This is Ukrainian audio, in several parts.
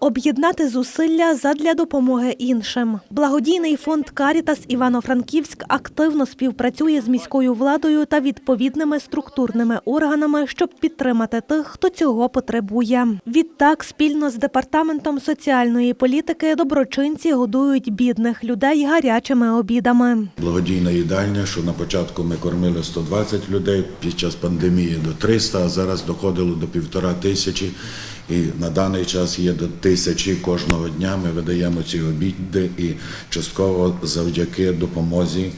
Об'єднати зусилля задля допомоги іншим. Благодійний фонд Карітас Івано-Франківськ активно співпрацює з міською владою та відповідними структурними органами, щоб підтримати тих, хто цього потребує. Відтак, спільно з департаментом соціальної політики доброчинці годують бідних людей гарячими обідами. Благодійна їдальня, що на початку ми кормили 120 людей, під час пандемії до 300, а зараз доходило до півтора тисячі. І на даний час є до тисячі кожного дня. Ми видаємо ці обіди і частково завдяки допомозі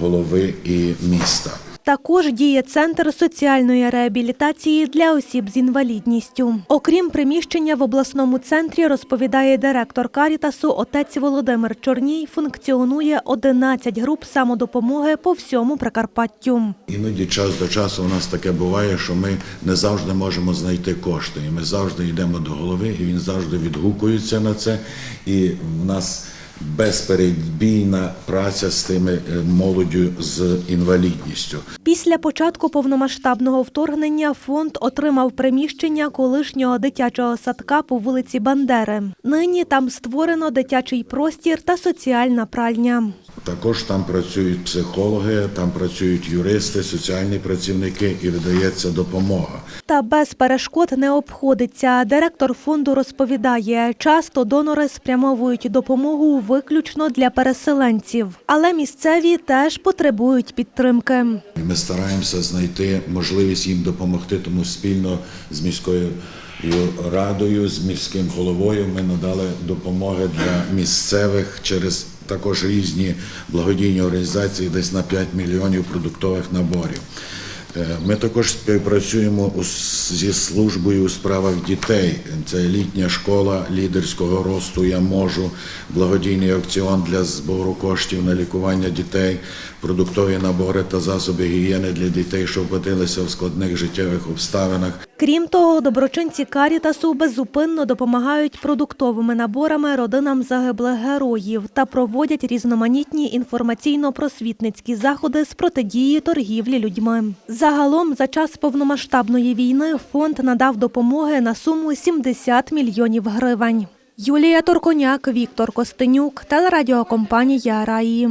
голови і міста. Також діє центр соціальної реабілітації для осіб з інвалідністю. Окрім приміщення в обласному центрі, розповідає директор Карітасу, отець Володимир Чорній. Функціонує 11 груп самодопомоги по всьому Прикарпаттю. Іноді час до часу у нас таке буває, що ми не завжди можемо знайти кошти. Ми завжди йдемо до голови, і він завжди відгукується на це. І в нас безперебійна праця з тими е, молоддю з інвалідністю. Після початку повномасштабного вторгнення фонд отримав приміщення колишнього дитячого садка по вулиці Бандери. Нині там створено дитячий простір та соціальна пральня. Також там працюють психологи, там працюють юристи, соціальні працівники і видається допомога. Та без перешкод не обходиться. Директор фонду розповідає, часто донори спрямовують допомогу виключно для переселенців, але місцеві теж потребують підтримки. Ми стараємося знайти можливість їм допомогти, тому спільно з міською радою, з міським головою ми надали допомоги для місцевих через також різні благодійні організації, десь на 5 мільйонів продуктових наборів. Е, Ми також співпрацюємо зі службою у справах дітей. Це літня школа лідерського росту. Я можу благодійний аукціон для збору коштів на лікування дітей, продуктові набори та засоби гігієни для дітей, що опинилися в складних життєвих обставинах. Крім того, доброчинці Карітасу беззупинно допомагають продуктовими наборами родинам загиблих героїв та проводять різноманітні інформаційно-просвітницькі заходи з протидії торгівлі людьми. Загалом, за час повномасштабної війни фонд надав допомоги на суму 70 мільйонів гривень. Юлія Торконяк, Віктор Костенюк, телерадіокомпанія Раї.